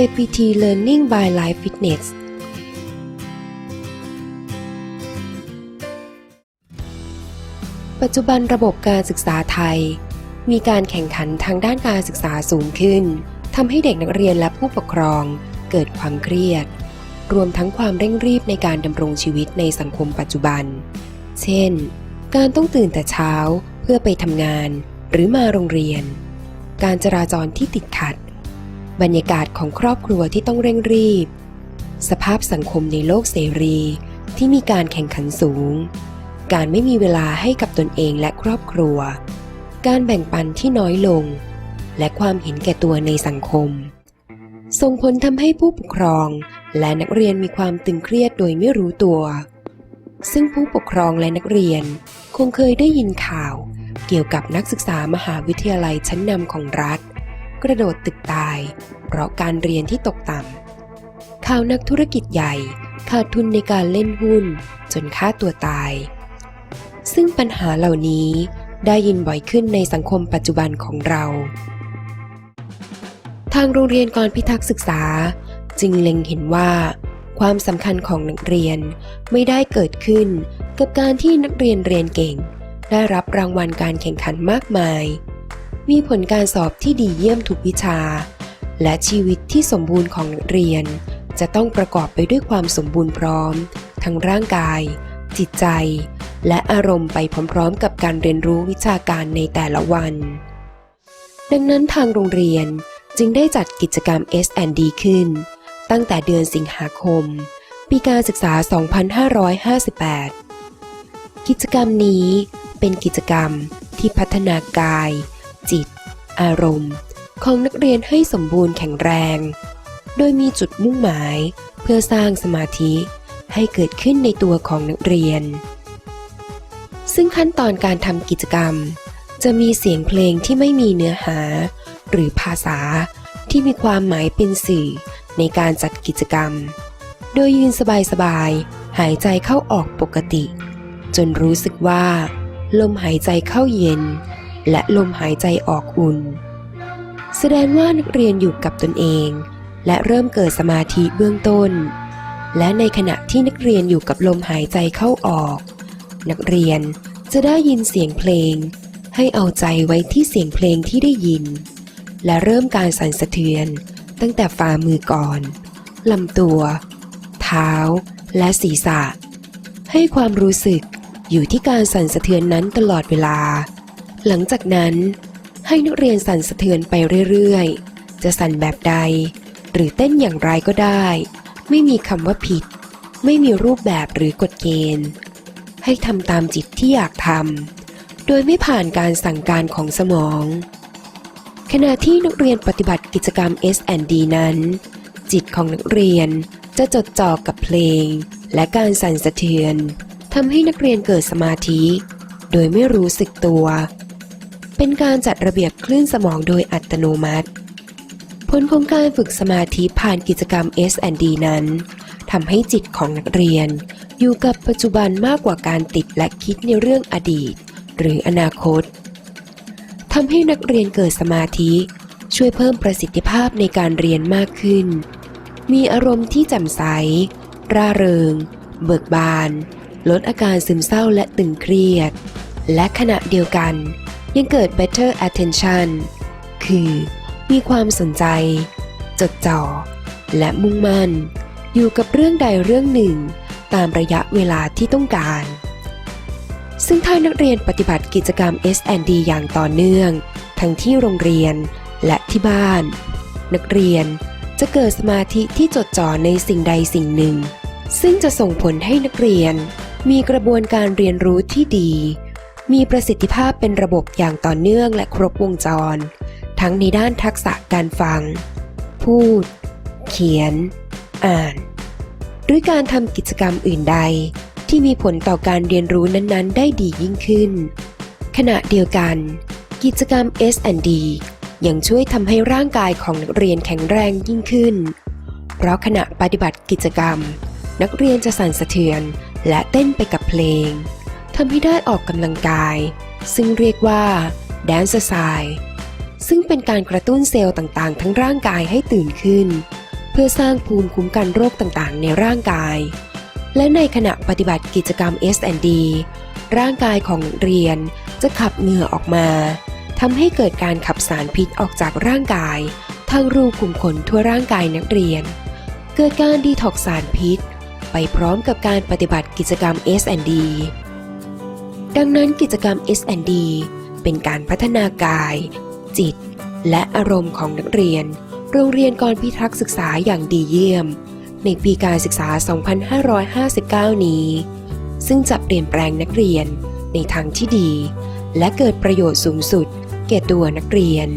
KPT Learning by Life Fitness ปัจจุบันระบบการศึกษาไทย มีการแข่งขันทางด้านการศึกษาสูงขึ้นทำให้เด็กนักเรียนและผู้ปกครองเกิดความเครียด รวมทั้งความเร่งรีบในการดำรงชีวิตในสังคมปัจจุบัน เช่น การต้องตื่นแต่เช้าเพื่อไปทำงาน หรือมาโรงเรียน การจราจรที่ติดขัด บรรยากาศของครอบครัวที่ต้องเร่งรีบ สภาพสังคมในโลกเสรีที่มีการแข่งขันสูง การไม่มีเวลาให้กับตนเองและครอบครัว การแบ่งปันที่น้อยลง และความเห็นแก่ตัวในสังคม ส่งผลทำให้ผู้ปกครองและนักเรียนมีความตึงเครียดโดยไม่รู้ตัว ซึ่งผู้ปกครองและนักเรียนคงเคยได้ยินข่าว เกี่ยวกับนักศึกษามหาวิทยาลัยชั้นนำของรัฐ กระโดดตึกตาย เพราะการเรียนที่ตกต่ำข่าวนักธุรกิจใหญ่ขาดทุนในการเล่นหุ้น จนฆ่าตัวตาย ซึ่งปัญหาเหล่านี้ได้ยินบ่อยขึ้นในสังคมปัจจุบันของเรา ทางโรงเรียนกรพิทักษ์ศึกษา จึงเล็งเห็นว่า ความสำคัญของนักเรียนไม่ได้เกิดขึ้นกับการที่นักเรียนเรียนเก่ง ได้รับรางวัลการแข่งขันมากมาย มีผลการสอบที่ดีเยี่ยมทุกวิชา และชีวิตที่สมบูรณ์ของนักเรียน จะต้องประกอบไปด้วยความสมบูรณ์พร้อม ทั้งร่างกาย จิตใจ และอารมณ์ไปพร้อมๆ กับการเรียนรู้วิชาการในแต่ละวัน ดังนั้นทางโรงเรียนจึงได้จัดกิจกรรม S&D ขึ้น ตั้งแต่เดือนสิงหาคม ปีการศึกษา 2558 กิจกรรมนี้เป็นกิจกรรมที่พัฒนากาย จิต อารมณ์ ของนักเรียนให้สมบูรณ์แข็งแรง โดยมีจุดมุ่งหมายเพื่อสร้างสมาธิให้เกิดขึ้นในตัวของนักเรียน ซึ่งขั้นตอนการทำกิจกรรม จะมีเสียงเพลงที่ไม่มีเนื้อหา หรือภาษาที่มีความหมายเป็นสื่อในการจัดกิจกรรม โดยยืนสบายๆ หายใจเข้าออกปกติ จนรู้สึกว่า ลมหายใจเข้าเย็น และลมหายใจออกอุ่น แสดงว่านักเรียนอยู่กับตนเอง และเริ่มเกิดสมาธิเบื้องต้น และในขณะที่นักเรียนอยู่กับลมหายใจเข้าออก นักเรียนจะได้ยินเสียงเพลง ให้เอาใจไว้ที่เสียงเพลงที่ได้ยิน และเริ่มการสั่นสะเทือน ตั้งแต่ฝ่ามือก่อนลำตัว เท้า และศีรษะ ให้ความรู้สึกอยู่ที่การสั่นสะเทือนนั้นตลอดเวลา หลังจากนั้น ให้นักเรียนสั่นสะเทือนไปเรื่อยๆ จะสั่นแบบใด หรือเต้นอย่างไรก็ได้ ไม่มีคำว่าผิด ไม่มีรูปแบบหรือกฎเกณฑ์ ให้ทำตามจิตที่อยากทำโดยไม่ผ่านการสั่งการของสมอง ขณะที่นักเรียนปฏิบัติกิจกรรม S&D นั้น จิตของนักเรียนจะจดจ่อกับเพลง และการสั่นสะเทือนทำให้นักเรียนเกิดสมาธิ โดยไม่รู้สึกตัว เป็นการจัดระเบียบคลื่นสมองโดยอัตโนมัติ ผลของการฝึกสมาธิผ่านกิจกรรม S&D นั้นทำให้จิตของนักเรียน อยู่กับปัจจุบันมากกว่าการติดและคิดในเรื่องอดีต หรืออนาคตทำให้นักเรียนเกิดสมาธิ ช่วยเพิ่มประสิทธิภาพในการเรียนมากขึ้น มีอารมณ์ที่แจ่มใส ร่าเริง เบิกบาน ลดอาการซึมเศร้าและตึงเครียด และขณะเดียวกัน ยังเกิด better attention คือมีความสนใจ จดจ่อ และมุ่งมั่น อยู่กับเรื่องใดเรื่องหนึ่ง ตามระยะเวลาที่ต้องการ ซึ่งถ้านักเรียนปฏิบัติกิจกรรม S&D อย่างต่อเนื่อง ทั้งที่โรงเรียนและที่บ้าน นักเรียนจะเกิดสมาธิที่จดจ่อในสิ่งใดสิ่งหนึ่ง ซึ่งจะส่งผลให้นักเรียนมีกระบวนการเรียนรู้ที่ดี มีประสิทธิภาพเป็นระบบอย่างต่อเนื่องและครบวงจร ทั้งในด้านทักษะการฟัง พูด เขียน อ่าน หรือการทำกิจกรรมอื่นใด ที่มีผลต่อการเรียนรู้นั้นๆ ได้ดียิ่งขึ้น ขณะเดียวกัน กิจกรรม S&D ยังช่วยทำให้ร่างกายของนักเรียนแข็งแรงยิ่งขึ้น เพราะขณะปฏิบัติกิจกรรม นักเรียนจะสั่นสะเทือนและเต้นไปกับเพลง ทำให้ได้ออกกำลังกาย ซึ่งเรียกว่า Dance ซึ่งเป็นการกระตุ้นเซลล์ต่างๆ ทั้งร่างกายให้ตื่นขึ้น เพื่อสร้างภูมิคุ้มกันโรคต่างๆ ในร่างกาย และในขณะปฏิบัติกิจกรรม S&D ร่างกายของนักเรียนจะขับเหงื่อออกมาทำให้เกิดการขับสารพิษออกจากร่างกาย ทางรูขุมขนทั่วร่างกายนักเรียน เกิดการดีท็อกซ์สารพิษ ไปพร้อมกับการปฏิบัติกิจกรรม S&D ดังนั้นกิจกรรม S&D เป็นการพัฒนากาย จิต และอารมณ์ของนักเรียน โรงเรียนกรพิทักษ์ศึกษาอย่างดีเยี่ยม ในปีการศึกษา 2559 นี้ ซึ่งจะเปลี่ยนแปลงนักเรียนในทางที่ดี และเกิดประโยชน์สูงสุด แก่ตัวนักเรียน